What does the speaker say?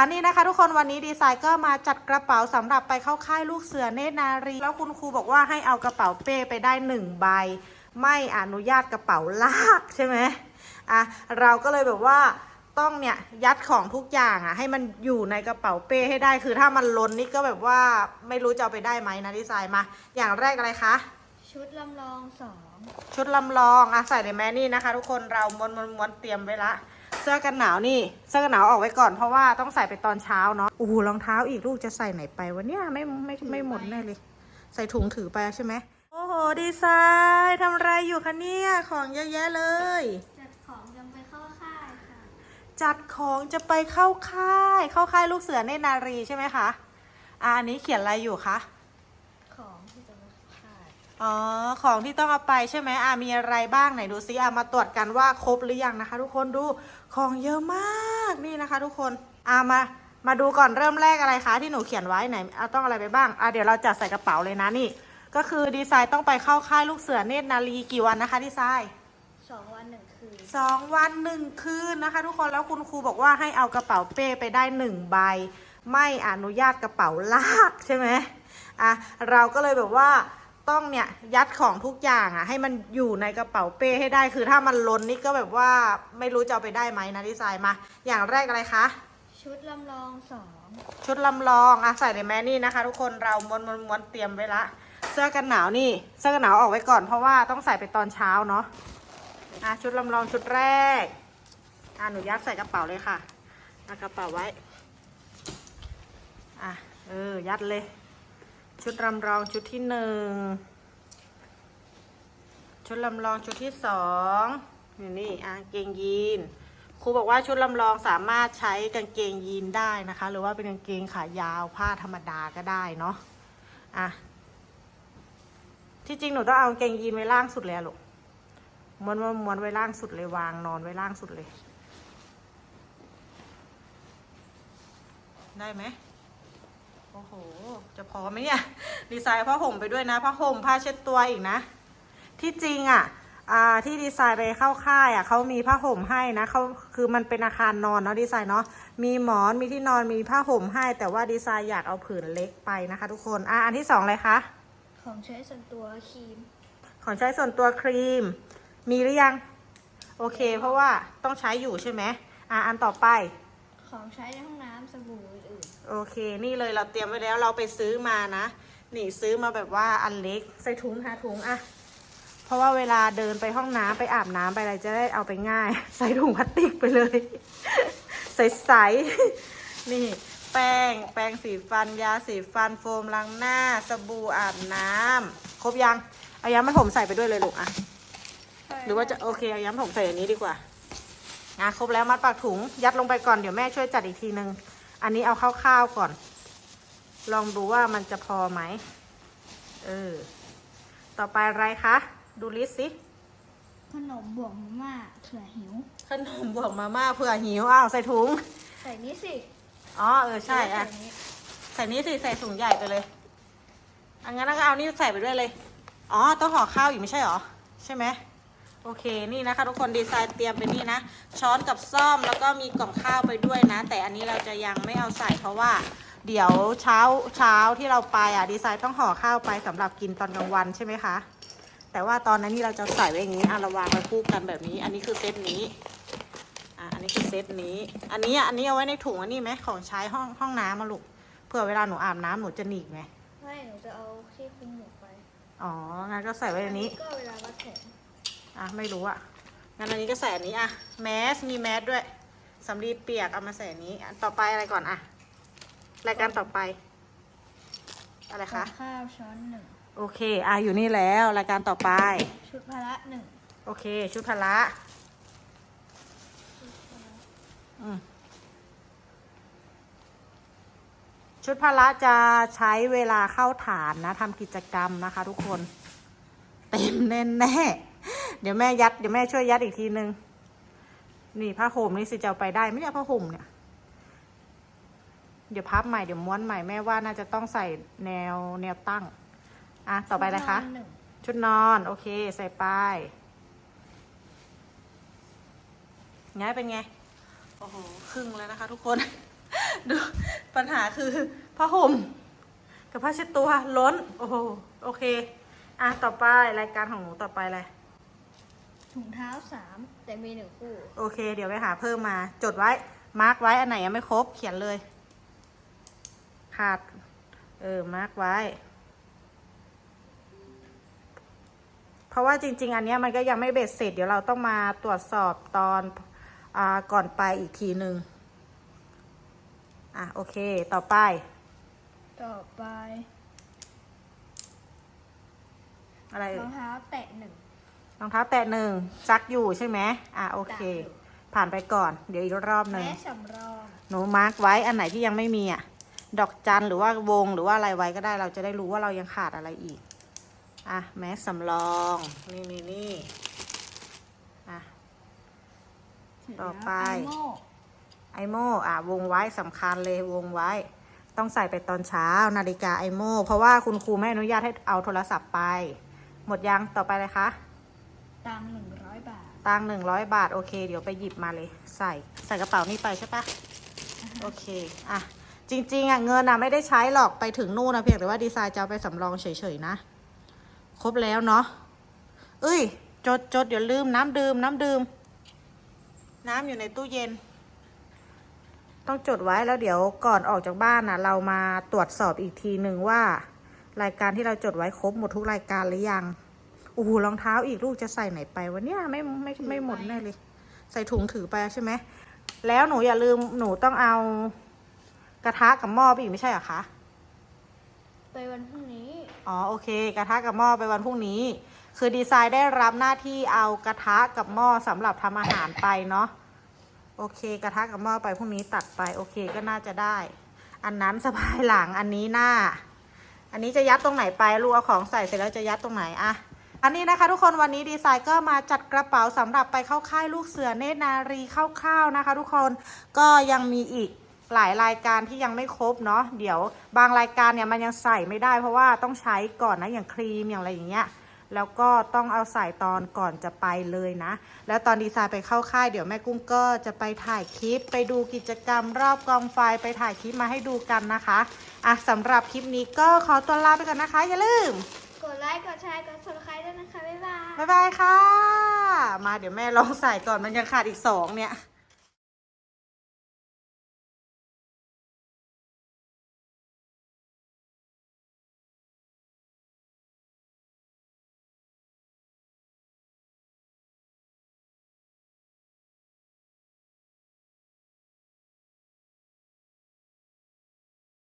อันนี้นะคะทุกคนวันนี้ดีไซน์ก็มาจัดกระเป๋าสำหรับไปเข้าค่ายลูกเสือเนตรนารี แล้วคุณครูบอกว่าให้เอากระเป๋าเป้ไปได้หนึ่งใบ ไม่อนุญาตกระเป๋าลากใช่ไหมอะเราก็เลยแบบว่าต้องเนี่ยยัดของทุกอย่างอะให้มันอยู่ในกระเป๋าเป้ให้ได้คือถ้ามันล้นนี่ก็แบบว่าไม่รู้จะเอาไปได้ไหมนะดีไซน์มา อย่างแรกอะไรคะชุดลำลองสองชุดลำลองอะใส่ในแมนี่นะคะ ทุกคนเราม้วนม้วนม้วนเตรียมไว้ละเสื้อกันหนาวนี่เสื้อกันหนาวออกไว้ก่อนเพราะว่าต้องใส่ไปตอนเช้าเนาะโอ้โหรองเท้าอีกลูกจะใส่ไหนไปวะเนี่ยไม่ไม่ไม่หมดแน่เลย ใส่ถุงถือไปใช่ไหมโอ้โหดีไซน์ทำอะไรอยู่คะเนี่ยของเยอะแยะเลย จัดของจำไปเข้าค่ายค่ะ จัดของจะไปเข้าค่าย เข้าค่ายลูกเสือเนตรนารีใช่ไหมคะอ่าอันนี้เขียนอะไรอยู่คะ ของที่จะไปเข้าค่าย อ๋อ ของที่ต้องเอาไปใช่ไหมอ่ามีอะไรบ้างไหนดูซิอ่ามาตรวจกันว่าครบหรือยังนะคะ ทุกคนดู ของเยอะมากนี่นะคะ ทุกคนอ่ามา มาดูก่อนเริ่มแรกอะไรคะที่หนูเขียนไว้ไหนอะต้องอะไรไปบ้างอะเดี๋ยวเราจัดใส่กระเป๋าเลยนะนี่ ก็คือดีไซน์ต้องไปเข้าค่ายลูกเสือเนตรนารีกี่วันนะคะดีไซน์สองวันหนึ่งคืนสองวันหนึ่งคืนนะคะ ทุกคนแล้วคุณครูบอกว่าให้เอากระเป๋าเป้ไปได้หนึ่งใบ ไม่อนุญาตกระเป๋าลากใช่ไหมอะเราก็เลยแบบว่า ต้องเนี่ยยัดของทุกอย่างอะ ให้มันอยู่ในกระเป๋าเป้ให้ได้ คือถ้ามันล้นนี่ก็แบบว่าไม่รู้จะเอาไปได้ไหมนะดีไซน์มา อย่างแรกอะไรคะ ชุดลำลองสองชุดลำลองอะใส่ในแมนี่นะคะ ทุกคนเราม้วนม้วนม้วนเตรียมไว้ละ เสื้อกันหนาวนี่ เสื้อกันหนาวออกไว้ก่อนเพราะว่าต้องใส่ไปตอนเช้าเนาะอะชุดลำลองชุดแรกอะหนูยัดใส่กระเป๋าเลยค่ะเอากระเป๋าไว้อะเออยัดเลย ชุดลำลองชุดที่หนึ่งชุดลำลองชุดที่สองนี่นี่อะเกงยีนครูบอกว่าชุดลำลองสามารถใช้กางเกงยีนได้นะคะ หรือว่าเป็นกางเกงขายาวผ้าธรรมดาก็ได้เนาะอะที่จริงหนูต้องเอากางเกงยีนไว้ล่างสุดเลยอะลูกม้วนม้วนไว้ล่างสุดเลยวางนอนไว้ล่างสุดเลย ได้ไหม อ้โห จะพอไหมเนี่ย ดีไซน์ผ้าห่มไปด้วยนะ ผ้าห่มผ้าเช็ดตัวอีกนะ ที่จริงอะอ่าที่ดีไซน์ไปเข้าค่ายอะเขามีผ้าห่มให้นะเขาคือมันเป็นอาคารนอนเนาะดีไซน์เนาะมีหมอนมีที่นอนมีผ้าห่มให้ แต่ว่าดีไซน์อยากเอาผืนเล็กไปนะคะ ทุกคนอะอันที่สองเลยคะของใช้ส่วนตัวครีม ของใช้ส่วนตัวครีม มีหรือยัง โอเค เพราะว่าต้องใช้อยู่ใช่ไหมอะอันต่อไป ของใช้ในห้องน้ำสบู่อื่น โอเค นี่เลยเราเตรียมไว้แล้วเราไปซื้อมานะ นี่ซื้อมาแบบว่าอันเล็กใส่ถุงหาถุงอะเพราะว่าเวลาเดินไปห้องน้ำไปอาบน้ำไปอะไรจะได้เอาไปง่าย ใส่ถุงพลาสติกไปเลย ใสๆนี่ แป้ง แป้งสีฟัน ยาสีฟัน โฟมล้างหน้า สบู่อาบน้ำครบยัง เอาย้ำมันผมใส่ไปด้วยเลยลูกอะๆหรือว่าจะโอเคเอาย้ำผมใส่อันนี้ดีกว่าอะครบแล้วมัดปากถุงยัดลงไปก่อนเดี๋ยวแม่ช่วยจัดอีกทีนึง อันนี้เอาคร่าวๆก่อน ลองดูว่ามันจะพอไหม เออ ต่อไปอะไรคะ ดูลิสต์สิ ขนมบวกมาม่าเผื่อหิว ขนมบวกมาม่าเผื่อหิว อ้าว ใส่ถุง ใส่นี้สิอ๋อ เออ ใช่อะ ใส่นี้ใส่นี้สิ ใส่ถุงใหญ่ไปเลยอังั้นก็เอานี่ใส่ไปด้วยเลย อ๋อ ต้องห่อข้าวอยู่ไม่ใช่หรอ ใช่ไหม โอเคนี่นะคะ ทุกคนดีไซน์เตรียมเป็นนี่นะ ช้อนกับซ่อมแล้วก็มีกล่องข้าวไปด้วยนะ แต่อันนี้เราจะยังไม่เอาใส่เพราะว่า เดี๋ยวเช้าเช้าที่เราไปอะดีไซน์ต้องห่อข้าวไปสำหรับกินตอนกลางวันใช่ไหมคะ แต่ว่าตอนนั้นนี่เราจะใส่ไว้อย่างนี้อะเราวางไว้คู่กันแบบนี้ อันนี้คือเซตนี้อะอันนี้คือเซตนี้ อันนี้อะอันนี้เอาไว้ในถุงอันนี้ไหมของใช้ห้องห้องน้ำมาลูกเผื่อเวลาหนูอาบน้ำหนูจะหนีบไงไม่หนูจะเอาที่คลุมหมวกไปอ๋องั้นก็ใส่ไว้ในนี้ก็เวลาวัดแขน อะไม่รู้อะงั้นอันนี้ก็ใส่อันนี้อะแมสมีแมสด้วยสำลีเปียกเอามาใส่อันนี้อันต่อไปอะไรก่อนอะรายการต่อไป อะไรคะข้าวช้อนหนึ่งโอเคอะอยู่นี่แล้วรายการต่อไป ชุดพละหนึ่งโอเค ชุดพละอืมชุดพละจะใช้เวลาเข้าฐานนะทำกิจกรรมนะคะทุกคน เต็มแน่แน่ๆ เดี๋ยวแม่ยัด เดี๋ยวแม่ช่วยยัดอีกทีนึง นี่ผ้าห่มนี่สิจะเอาไปได้ไหมเนี่ยผ้าห่มเนี่ย เดี๋ยวพับใหม่เดี๋ยวม้วนใหม่แม่ว่าน่าจะต้องใส่แนวแนวตั้ง อะต่อไปอะไรคะชุดนอนหนึ่งชุดนอนโอเค ใส่ไปง่ายเป็นไง โอ้โหครึ่งแล้วนะคะ ทุกคน ดูปัญหาคือผ้าห่มกับผ้าเช็ดตัวล้น โอ้โห โอเค อะ ต่อไปรายการของหนูต่อไปอะไร ถุงเท้าสามแต่มีหนึ่งคู่ โอเค เดี๋ยวไปหาเพิ่มมา จดไว้ มาร์กไว้ อันไหนยังไม่ครบ เขียนเลย ขาด เออ มาร์กไว้ เพราะว่าจริง ๆ อันเนี้ยมันก็ยังไม่เบ็ดเสร็จ เดี๋ยวเราต้องมาตรวจสอบตอนอาก่อนไปอีกทีหนึ่งอะ โอเค ต่อไป ต่อไป อะไรรเอ่อยงเท้าแตะหนึ่ง รองเท้าแตะหนึ่งซักอยู่ใช่ไหมอะโอเคซักอยู่ผ่านไปก่อน เดี๋ยวอีกรอบหนึ่งแม้สำรองหนูมาร์กไว้อันไหนที่ยังไม่มีอะ ดอกจันหรือว่าวงหรือว่าอะไรไว้ก็ได้ เราจะได้รู้ว่าเรายังขาดอะไรอีก อะแมสสำรอง นี่นี่นี่อะ ต่อไป ไอโม่ไอโม่อะ วงไว้สำคัญเลยวงไว้ ต้องใส่ไปตอนเช้านาฬิกาไอโม่เพราะว่าคุณครูไม่อนุญาตให้เอาโทรศัพท์ไป หมดยังต่อไปเลยคะ ตังหนึ่งร้อยบาท ตังหนึ่งร้อยบาท โอเค เดี๋ยวไปหยิบมาเลย ใส่ใส่กระเป๋านี่ไปใช่ปะโอเค อะ จริง ๆ อะ เงินอะ ไม่ได้ใช้หรอกไปถึงนู่นนะเพียงแต่ว่าดีไซน์จะเอาไปสำรองเฉย ๆ นะ ครบแล้วเนาะเอ้ย จดจดเดี๋ยวลืมน้ำดื่มน้ำดื่ม น้ำอยู่ในตู้เย็น ต้องจดไว้แล้วเดี๋ยวก่อนออกจากบ้านน่ะเรามาตรวจสอบอีกทีหนึ่งว่า รายการที่เราจดไว้ครบหมดทุกรายการหรือยังโอ้โหรองเท้าอีกลูกจะใส่ไหนไปวะเนี่ยไม่ไม่ไม่หมดแน่เลย ใส่ถุงถือไปใช่ไหมแล้วหนูอย่าลืมหนูต้องเอากระทะกับหม้อไปอีกไม่ใช่เหรอคะไปวันพรุ่งนี้อ๋อโอเค กระทะกับหม้อไปวันพรุ่งนี้ คือดีไซน์ได้รับหน้าที่เอากระทะกับหม้อสำหรับทำอาหารไปเนาะโอเค กระทะกับหม้อไปพรุ่งนี้ตัดไปโอเคก็น่าจะได้ อันนั้นสะพายหลังอันนี้หน้า อันนี้จะยัดตรงไหนไปลูกเอาของใส่เสร็จแล้วจะยัดตรงไหนอะ อันนี้นะคะทุกคนวันนี้ดีไซน์ก็มาจัดกระเป๋าสำหรับไปเข้าค่ายลูกเสือเนตรนารีคร่าวๆนะคะ ทุกคนก็ยังมีอีกหลายรายการที่ยังไม่ครบเนาะเดี๋ยวบางรายการเนี่ยมันยังใส่ไม่ได้ เพราะว่าต้องใช้ก่อนนะอย่างครีมอย่างอะไรอย่างเงี้ยแล้วก็ต้องเอาใส่ตอนก่อนจะไปเลยนะ แล้วตอนดีไซน์ไปเข้าค่ายเดี๋ยวแม่กุ้งก็จะไปถ่ายคลิป ไปดูกิจกรรมรอบกองไฟไปถ่ายคลิปมาให้ดูกันนะคะอะสำหรับคลิปนี้ก็ขอตัวลาไปก่อนนะคะอย่าลืม ลค์ กดแชร์ กดซับสไครต์ด้วยนะคะ บ๊ายบาย บ๊ายบายค่ะ มาเดี๋ยวแม่ลองใส่ก่อนมันยังขาดอีกสองเนี่ย